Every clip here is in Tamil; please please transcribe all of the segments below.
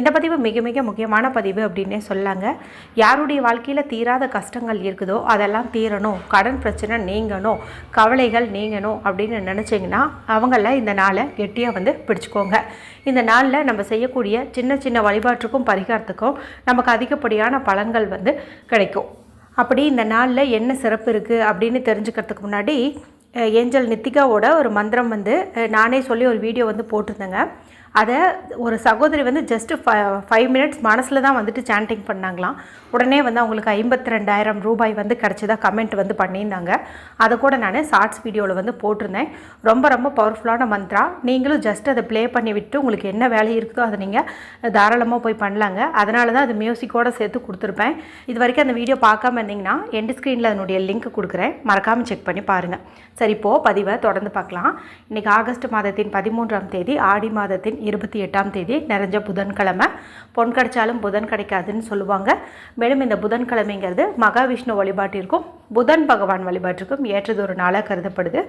இந்த பதிவு மிக மிக முக்கியமான பதிவு அப்படின்னே சொல்லாங்க. யாருடைய வாழ்க்கையில் தீராத கஷ்டங்கள் இருக்குதோ அதெல்லாம் தீரணும். கடன் பிரச்சனை நீங்கணும். கவலைகள் நீங்கணும் அப்படின்னு நினச்சிங்கன்னா அவங்கள இந்த நாளை கெட்டியாக வந்து பிடிச்சிக்கோங்க. இந்த நாளில் நம்ம செய்யக்கூடிய சின்ன சின்ன வழிபாட்டுக்கும் பரிகாரத்துக்கும் நமக்கு அதிகப்படியான பலன்கள் வந்து கிடைக்கும். அப்படி இந்த நாளில் என்ன சிறப்பு இருக்குது அப்படின்னு தெரிஞ்சுக்கிறதுக்கு முன்னாடி ஏஞ்சல் நித்திகாவோட ஒரு மந்திரம் வந்து நானே சொல்லி ஒரு வீடியோ வந்து போட்டிருந்தேங்க. அதை ஒரு சகோதரி வந்து ஜஸ்ட்டு ஃபைவ் மினிட்ஸ் மனசில் தான் வந்துட்டு சாண்டிங் பண்ணாங்களாம். உடனே வந்து அவங்களுக்கு ஐம்பத்தி ரெண்டாயிரம் ரூபாய் வந்து கிடச்சதா கமெண்ட் வந்து பண்ணியிருந்தாங்க. அதை கூட நான் ஷார்ட்ஸ் வீடியோவில் வந்து போட்டிருந்தேன். ரொம்ப ரொம்ப பவர்ஃபுல்லான மந்த்ரா நீங்களும் ஜஸ்ட் அதை ப்ளே பண்ணி விட்டு உங்களுக்கு என்ன வேலை இருக்குதோ அதை நீங்கள் தாராளமாக போய் பண்ணலாங்க. அதனால தான் அது மியூசிக்கோடு சேர்த்து கொடுத்துருப்பேன். இது வரைக்கும் அந்த வீடியோ பார்க்காம இருந்தீங்கன்னா எண்டு ஸ்க்ரீனில் அதனுடைய லிங்க் கொடுக்குறேன். மறக்காமல் செக் பண்ணி பாருங்கள் சரி இப்போது பதிவை தொடர்ந்து பார்க்கலாம். இன்றைக்கி ஆகஸ்ட் மாதத்தின் பதிமூன்றாம் தேதி ஆடி மாதத்தின் இருபத்தி எட்டாம் தேதி நிறைஞ்ச புதன்கிழமை. பொன் கிடைச்சாலும் புதன் கிடைக்காதுன்னு சொல்லுவாங்க. மேலும் இந்த புதன்கிழமைங்கிறது மகாவிஷ்ணு வழிபாட்டிற்கும் புதன் பகவான் வழிபாட்டிற்கும் ஏற்றது ஒரு நாளாக கருதப்படுது.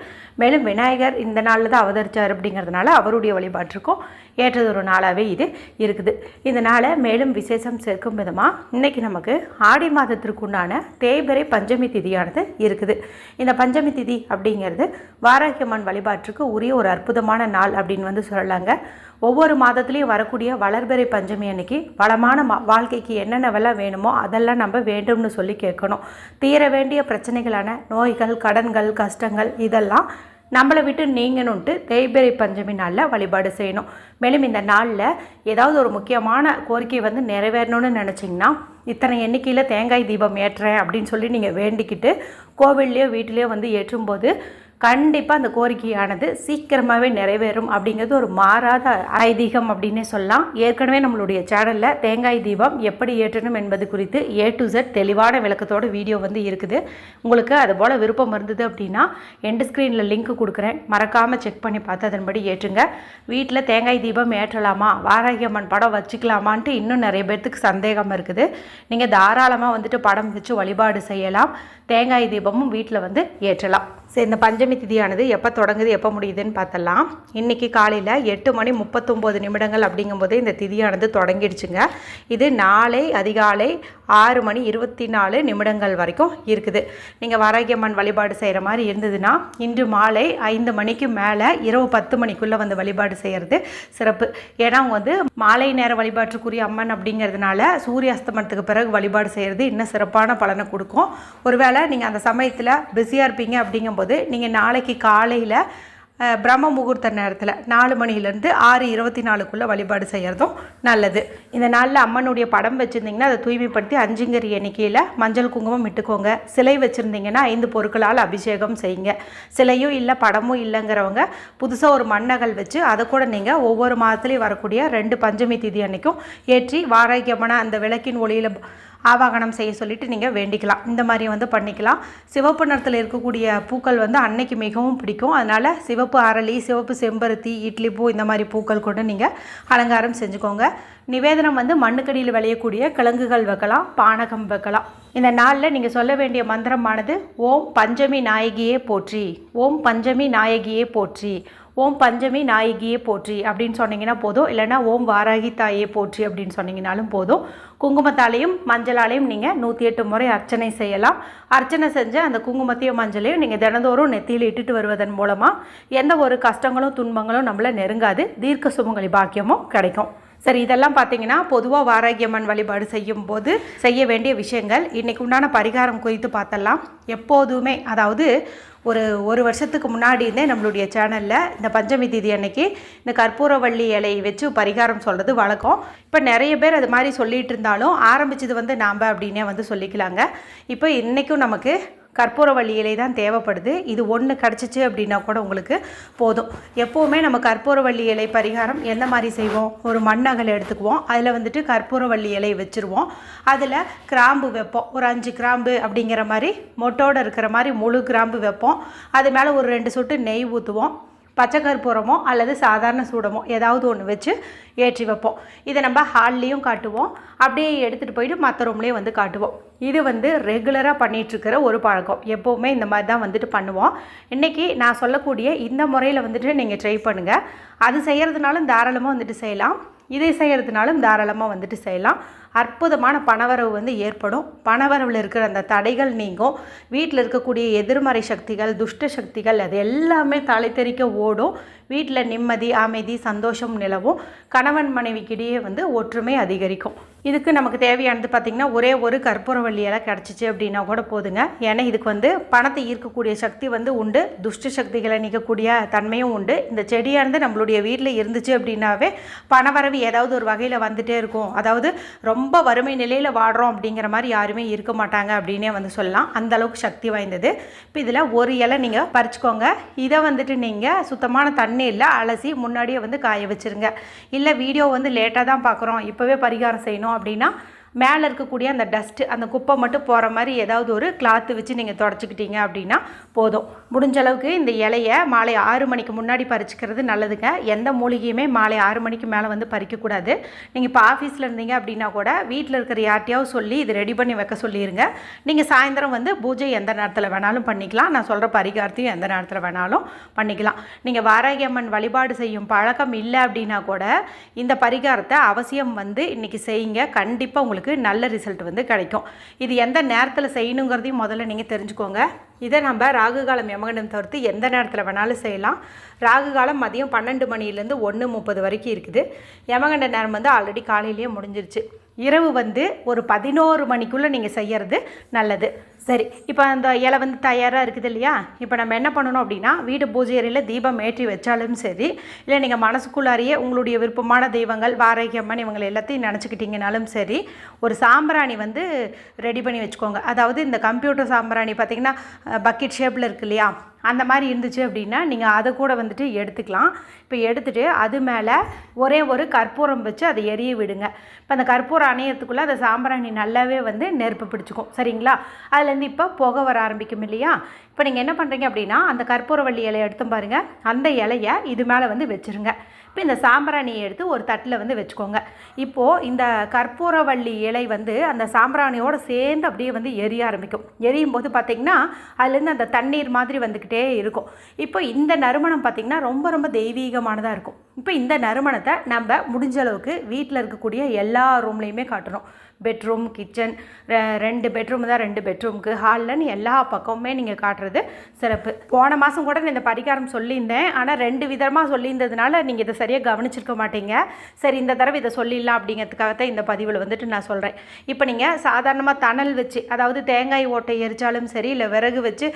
மேலும் விநாயகர் இந்த நாளில் தான் அவதரித்தார் அப்படிங்கிறதுனால அவருடைய வழிபாட்டிற்கும் ஏற்றது ஒரு நாளாகவே இது இருக்குது. இந்த நாளை மேலும் விசேஷம் சேர்க்கும் விதமாக இன்னைக்கு நமக்கு ஆடி மாதத்திற்குண்டான தேய்பிரை பஞ்சமி திதியானது இருக்குது. இந்த பஞ்சமி திதி அப்படிங்கிறது வாராகியம்மன் வழிபாட்டுக்கு உரிய ஒரு அற்புதமான நாள் அப்படின்னு வந்து சொல்லலாங்க. ஒவ்வொரு மாதத்துலேயும் வரக்கூடிய வளர்பிறை பஞ்சமி அன்னைக்கு வளமான மா வாழ்க்கைக்கு என்னென்னவெல்லாம் வேணுமோ அதெல்லாம் நம்ம வேண்டும்னு சொல்லி கேட்கணும். தீர வேண்டிய பிரச்சனைகளான நோய்கள் கடன்கள் கஷ்டங்கள் இதெல்லாம் நம்மளை விட்டு நீங்கணுன்ட்டு தேய்பிரை பஞ்சமி நாளில் வழிபாடு செய்யணும். மேலும் இந்த நாளில் ஏதாவது ஒரு முக்கியமான கோரிக்கை வந்து நிறைவேறணும்னு நினச்சிங்கன்னா இத்தனை எண்ணிக்கையில் தேங்காய் தீபம் ஏற்றுறேன் அப்படின்னு சொல்லி நீங்கள் வேண்டிக்கிட்டு கோவில்லையோ வீட்டிலையோ வந்து ஏற்றும்போது கண்டிப்பாக அந்த கோரிக்கையானது சீக்கிரமாகவே நிறைவேறும் அப்படிங்கிறது ஒரு மாறாத ஐதீகம் அப்படின்னே சொல்லலாம். ஏற்கனவே நம்மளுடைய சேனலில் தேங்காய் தீபம் எப்படி ஏற்றணும் என்பது குறித்து ஏ டு ஜெட் தெளிவான விளக்கத்தோட வீடியோ வந்து இருக்குது. உங்களுக்கு அது போல் விருப்பம் இருந்தது அப்படின்னா எண்டு ஸ்க்ரீனில் லிங்க் கொடுக்குறேன். மறக்காமல் செக் பண்ணி பார்த்து அதன்படி ஏற்றுங்க. வீட்டில் தேங்காய் தீபம் ஏற்றலாமா? வாராகியம்மன் படம் வச்சுக்கலாமான்ட்டு இன்னும் நிறைய பேர்த்துக்கு சந்தேகம் இருக்குது. நீங்கள் தாராளமாக வந்துட்டு படம் வச்சு வழிபாடு செய்யலாம். தேங்காய் தீபமும் வீட்டில் வந்து ஏற்றலாம். சரி இந்த பஞ்சமி திதியானது எப்போ தொடங்குது எப்போ முடியுதுன்னு பார்த்தலாம். இன்றைக்கி காலையில் எட்டு மணி முப்பத்தொம்போது நிமிடங்கள் அப்படிங்கும்போதே இந்த திதியானது தொடங்கிடுச்சுங்க. இது நாளை அதிகாலை ஆறு மணி இருபத்தி நாலு நிமிடங்கள் வரைக்கும் இருக்குது. நீங்கள் வாராகியம்மன் வழிபாடு செய்கிற மாதிரி இருந்ததுன்னா இன்று மாலை ஐந்து மணிக்கு மேலே இரவு பத்து மணிக்குள்ளே வந்து வழிபாடு செய்கிறது சிறப்பு. ஏன்னா அவங்க வந்து மாலை நேர வழிபாட்டுக்குரிய அம்மன் அப்படிங்கிறதுனால சூரிய அஸ்தமனத்துக்கு பிறகு வழிபாடு செய்கிறது இன்னும் சிறப்பான பலனை கொடுக்கும். ஒருவேளை நீங்கள் அந்த சமயத்தில் பிஸியாக இருப்பீங்க அப்படிங்கும்போது நீங்கள் நாளைக்கு காலையில் பிரம்ம முகூர்த்த நேரத்தில் நாலு மணிலேருந்து ஆறு இருபத்தி நாலுக்குள்ளே வழிபாடு செய்கிறதும் நல்லது. இந்த நாளில் அம்மனுடைய படம் வச்சுருந்தீங்கன்னா அதை தூய்மைப்படுத்தி அஞ்சுங்கரி எண்ணிக்கையில் மஞ்சள் குங்குமம் இட்டுக்கோங்க. சிலை வச்சுருந்தீங்கன்னா ஐந்து பொருட்களால் அபிஷேகம் செய்யுங்க. சிலையும் இல்லை படமும் இல்லைங்கிறவங்க புதுசாக ஒரு மண்ணகல் வச்சு அதை கூட நீங்கள் ஒவ்வொரு மாதத்துலேயும் வரக்கூடிய ரெண்டு பஞ்சமி திதி அன்னைக்கும் ஏற்றி வாராகியமான அந்த விளக்கின் ஒளியில் ஆவாகனம் செய்ய சொல்லிட்டு நீங்கள் வேண்டிக்கலாம். இந்த மாதிரி வந்து பண்ணிக்கலாம். சிவப்பு நிறத்தில் இருக்கக்கூடிய பூக்கள் வந்து அன்னைக்கு மிகவும் பிடிக்கும். அதனால் சிவப்பு அரளி சிவப்பு செம்பருத்தி இட்லி பூ இந்த மாதிரி பூக்கள் கொண்டு நீங்கள் அலங்காரம் செஞ்சுக்கோங்க. நிவேதனம் வந்து மண்ணுக்கடியில் விளையக்கூடிய கிழங்குகள் வைக்கலாம் பானகம் வைக்கலாம். இந்த நாளில் நீங்கள் சொல்ல வேண்டிய மந்திரமானது ஓம் பஞ்சமி நாயகியே போற்றி. ஓம் பஞ்சமி நாயகியே போற்றி. ஓம் பஞ்சமி நாயகியே போற்றி அப்படின்னு சொன்னீங்கன்னா போதும். இல்லைன்னா ஓம் வாராகி தாயே போற்றி அப்படின்னு சொன்னீங்கனாலும் போதும். குங்குமத்தாலையும் மஞ்சளாலையும் நீங்கள் நூற்றி எட்டு முறை அர்ச்சனை செய்யலாம். அர்ச்சனை செஞ்ச அந்த குங்குமத்தையும் மஞ்சளையும் நீங்கள் தினந்தோறும் நெத்தியில் இட்டுட்டு வருவதன் மூலமாக எந்த ஒரு கஷ்டங்களும் துன்பங்களும் நம்மளை நெருங்காது. தீர்க்க சுமங்கலி பாக்கியமும் கிடைக்கும். சரி இதெல்லாம் பார்த்தீங்கன்னா பொதுவாக வாராகியம்மன் வழிபாடு செய்யும் போது செய்ய வேண்டிய விஷயங்கள். இன்றைக்கு உண்டான பரிகாரம் குறித்து பார்த்தலாம் எப்போதுமே அதாவது ஒரு ஒரு வருஷத்துக்கு முன்னாடி இருந்தே நம்மளுடைய சேனலில் இந்த பஞ்சமி தீதி அன்னைக்கு இந்த கற்பூரவள்ளி இலையை வச்சு பரிகாரம் சொல்கிறது வழக்கம். இப்போ நிறைய பேர் அது மாதிரி சொல்லிகிட்டு இருந்தாலும் ஆரம்பிச்சது வந்து நாம் அப்படின்னே வந்து சொல்லிக்கலாங்க. இப்போ இன்றைக்கும் நமக்கு கற்பூரவள்ளி இலை தான் தேவைப்படுது. இது ஒன்று கிடச்சிச்சு அப்படின்னா கூட உங்களுக்கு போதும். எப்போவுமே நம்ம கற்பூரவள்ளி இலை பரிகாரம் எந்த மாதிரி செய்வோம்? ஒரு மண்ணகல் எடுத்துக்குவோம். அதில் வந்துட்டு கற்பூரவள்ளி இலை வச்சுருவோம். அதில் கிராம்பு வைப்போம். ஒரு அஞ்சு கிராம்பு அப்படிங்கிற மாதிரி மொட்டோடு இருக்கிற மாதிரி முழு கிராம்பு வைப்போம். அது மேலே ஒரு ரெண்டு சொட்டு நெய் ஊற்றுவோம் பச்சை கற்பூரமோ அல்லது சாதாரண சூடமோ ஏதாவது ஒன்று வச்சு ஏற்றி வைப்போம். இதை நம்ம ஹால்லேயும் காட்டுவோம். அப்படியே எடுத்துகிட்டு போயிட்டு மற்ற ரூம்லேயும் வந்து காட்டுவோம். இது வந்து ரெகுலராக பண்ணிகிட்ருக்கிற ஒரு பழக்கம். எப்போவுமே இந்த மாதிரி தான் வந்துட்டு பண்ணுவோம். இன்றைக்கி நான் சொல்லக்கூடிய இந்த முறையில் வந்துட்டு நீங்கள் ட்ரை பண்ணுங்கள் அது செய்கிறதுனாலும் தாராளமாக வந்துட்டு செய்யலாம். இதை செய்கிறதுனாலும் தாராளமாக வந்துட்டு செய்யலாம். அற்புதமான பணவரவு வந்து ஏற்படும். பணவரவில் இருக்கிற அந்த தடைகள் நீங்கும். வீட்டில் இருக்கக்கூடிய எதிர்மறை சக்திகள் துஷ்ட சக்திகள் அது எல்லாமே தலை தெறிக்க ஓடும். வீட்டில் நிம்மதி அமைதி சந்தோஷம் நிலவும். கணவன் மனைவிக்கிடையே வந்து ஒற்றுமை அதிகரிக்கும். இதுக்கு நமக்கு தேவையானது பார்த்திங்கன்னா ஒரே ஒரு கற்பூரவள்ளி இலை கிடச்சிச்சு அப்படின்னா கூட போதுங்க. ஏன்னா இதுக்கு வந்து பணத்தை ஈர்க்கக்கூடிய சக்தி வந்து உண்டு. துஷ்ட சக்திகளை நீக்கக்கூடிய தன்மையும் உண்டு. இந்த செடியானது நம்மளுடைய வீட்டில் இருந்துச்சு அப்படின்னாவே பணவரவு ஏதாவது ஒரு வகையில் வந்துட்டே இருக்கும். அதாவது ரொம்ப வறுமை நிலையில் வாடுறோம் அப்படிங்கிற மாதிரி யாருமே இருக்க மாட்டாங்க அப்படின்னே வந்து சொல்லலாம். அந்த அளவுக்கு சக்தி வாய்ந்தது. இப்போ இதில் ஒரு இலை நீங்கள் பறிச்சுக்கோங்க. இதை வந்துட்டு நீங்கள் சுத்தமான தண்ணீரில் அலசி முன்னாடியே வந்து காய வச்சுருங்க. இல்லை வீடியோ வந்து லேட்டாக தான் பார்க்குறோம் இப்போவே பரிகாரம் செய்யணும் அப்படின்னா மேலே இருக்கக்கூடிய அந்த டஸ்ட்டு அந்த குப்பை மட்டும் போகிற மாதிரி ஏதாவது ஒரு கிளாத்து வச்சு நீங்கள் தொடச்சிக்கிட்டீங்க அப்படின்னா போதும். முடிஞ்ச அளவுக்கு இந்த இலையை மாலை ஆறு மணிக்கு முன்னாடி பறிச்சுக்கிறது நல்லதுங்க. எந்த மூலிகையுமே மாலை ஆறு மணிக்கு மேலே வந்து பறிக்கக்கூடாது. நீங்கள் இப்போ ஆஃபீஸில் இருந்தீங்க அப்படின்னா கூட வீட்டில் இருக்கிற யார்ட்டையாவது சொல்லி இது ரெடி பண்ணி வைக்க சொல்லிடுங்க நீங்கள் சாயந்தரம் வந்து பூஜை எந்த நேரத்தில் வேணாலும் பண்ணிக்கலாம். நான் சொல்கிற பரிகாரத்தையும் எந்த நேரத்தில் வேணாலும் பண்ணிக்கலாம். நீங்கள் வாராகி அம்மன் வழிபாடு செய்யும் பழக்கம் இல்லை அப்படின்னா கூட இந்த பரிகாரத்தை அவசியம் வந்து இன்றைக்கி செய்யுங்க. கண்டிப்பாக உங்களுக்கு நல்ல ரிசல்ட் வந்து கிடைக்கும். இது எந்த நேரத்தில் செய்யணுங்கிறதையும் முதல்ல நீங்கள் தெரிஞ்சுக்கோங்க. இதை நம்ம ராகு காலம் யமகண்டம் தவிர்த்து எந்த நேரத்தில் வேணாலும் செய்யலாம். ராகு காலம் மதியம் பன்னெண்டு மணிலேருந்து ஒன்று முப்பது வரைக்கும் இருக்குது. யமகண்ட நேரம் வந்து ஆல்ரெடி காலையிலேயே முடிஞ்சிருச்சு. இரவு வந்து ஒரு பதினோரு மணிக்குள்ளே நீங்கள் செய்கிறது நல்லது. சரி இப்போ அந்த இலை வந்து தயாராக இருக்குது இல்லையா? இப்போ நம்ம என்ன பண்ணணும் அப்படின்னா வீடு பூஜை அறையில் தீபம் ஏற்றி வச்சாலும் சரி இல்லை நீங்கள் மனசுக்குள்ளாரியே உங்களுடைய விருப்பமான தெய்வங்கள் வாராகி அம்மன் இவங்களை எல்லாத்தையும் நினச்சிக்கிட்டிங்கனாலும் சரி ஒரு சாம்பிராணி வந்து ரெடி பண்ணி வச்சுக்கோங்க. அதாவது இந்த கம்ப்யூட்டர் சாம்பிராணி பார்த்திங்கன்னா பக்கெட் ஷேப்பில் இருக்கு இல்லையா? அந்த மாதிரி இருந்துச்சு அப்படின்னா நீங்கள் அதை கூட வந்துட்டு எடுத்துக்கலாம். இப்போ எடுத்துகிட்டு அது மேலே ஒரே ஒரு கற்பூரம் வச்சு அதை எரிய விடுங்க. இப்போ அந்த கற்பூரம் அணையத்துக்குள்ளே அந்த சாம்பிராணி நல்லாவே வந்து நெருப்பு பிடிச்சிக்கும். சரிங்களா? அதுலேருந்து இப்போ புகை வர ஆரம்பிக்கும் இல்லையா? இப்போ நீங்கள் என்ன பண்ணுறீங்க அப்படின்னா அந்த கற்பூரவள்ளி இலையை எடுத்து பாருங்கள் அந்த இலையை இது மேலே வந்து வச்சுருங்க. இப்போ இந்த சாம்பிராணியை எடுத்து ஒரு தட்டில் வந்து வச்சுக்கோங்க. இப்போது இந்த கற்பூரவள்ளி இலை வந்து அந்த சாம்பிராணியோடு சேர்ந்து அப்படியே வந்து எரிய ஆரம்பிக்கும். எரியும் போது பார்த்திங்கன்னா அதுலேருந்து அந்த தண்ணீர் மாதிரி வந்துக்கிட்டே இருக்கும். இப்போ இந்த நறுமணம் பார்த்திங்கன்னா ரொம்ப ரொம்ப தெய்வீகமானதாக இருக்கும். இப்போ இந்த நறுமணத்தை நம்ம முடிஞ்ச அளவுக்கு வீட்டில் இருக்கக்கூடிய எல்லா ரூம்லேயுமே காட்டணும். பெட்ரூம் கிச்சன் ரெண்டு பெட்ரூம் தான் ரெண்டு பெட்ரூமுக்கு ஹாலில்னு எல்லா பக்கமுமே நீங்கள் காட்டுறது சிறப்பு. போன மாதம் கூட நான் இந்த பரிகாரம் சொல்லியிருந்தேன். ஆனால் ரெண்டு விதமாக சொல்லியிருந்ததுனால நீங்கள் இதை சரியாக கவனிச்சிருக்க மாட்டீங்க. சரி இந்த தடவை இதை சொல்லிடலாம் அப்படிங்கிறதுக்காகத்தான் இந்த பதிவில் வந்துட்டு நான் சொல்கிறேன் இப்போ நீங்கள் சாதாரணமாக தணல் வச்சு அதாவது தேங்காய் ஓட்டை எரிச்சாலும் சரி இல்லை விறகு வச்சு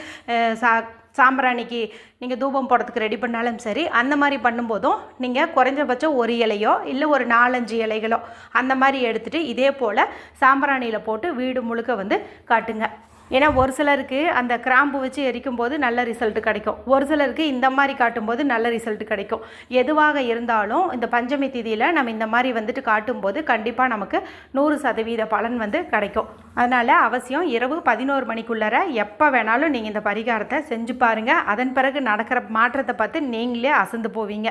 சா சாம்பிராணிக்கு நீங்கள் தூபம் போடுறதுக்கு ரெடி பண்ணாலும் சரி அந்த மாதிரி பண்ணும்போதும் நீங்கள் குறைஞ்சபட்சம் ஒரு இலையோ இல்லை ஒரு நாலஞ்சு இலைகளோ அந்த மாதிரி எடுத்துகிட்டு இதே போல் சாம்பிராணியில் போட்டு வீடு முழுக்க வந்து காட்டுங்க. ஏன்னா ஒரு சிலருக்கு அந்த கிராம்பு வச்சு எரிக்கும் போது நல்ல ரிசல்ட் கிடைக்கும். ஒரு சிலருக்கு இந்த மாதிரி காட்டும்போது நல்ல ரிசல்ட் கிடைக்கும். எதுவாக இருந்தாலும் இந்த பஞ்சமி திதியில் நம்ம இந்த மாதிரி வந்துட்டு காட்டும்போது கண்டிப்பாக நமக்கு நூறு சதவீத பலன் வந்து கிடைக்கும். அதனால் அவசியம் இரவு பதினோரு மணிக்குள்ளே எப்போ வேணாலும் நீங்கள் இந்த பரிகாரத்தை செஞ்சு பாருங்கள் அதன் பிறகு நடக்கிற மாற்றத்தை பார்த்து நீங்களே அசந்து போவீங்க.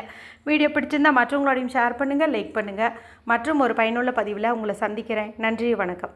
வீடியோ பிடிச்சிருந்தா மற்றவங்களோடையும் ஷேர் பண்ணுங்கள் லைக் பண்ணுங்கள் மற்றும் ஒரு பயனுள்ள பதிவில் உங்களை சந்திக்கிறேன். நன்றி வணக்கம்.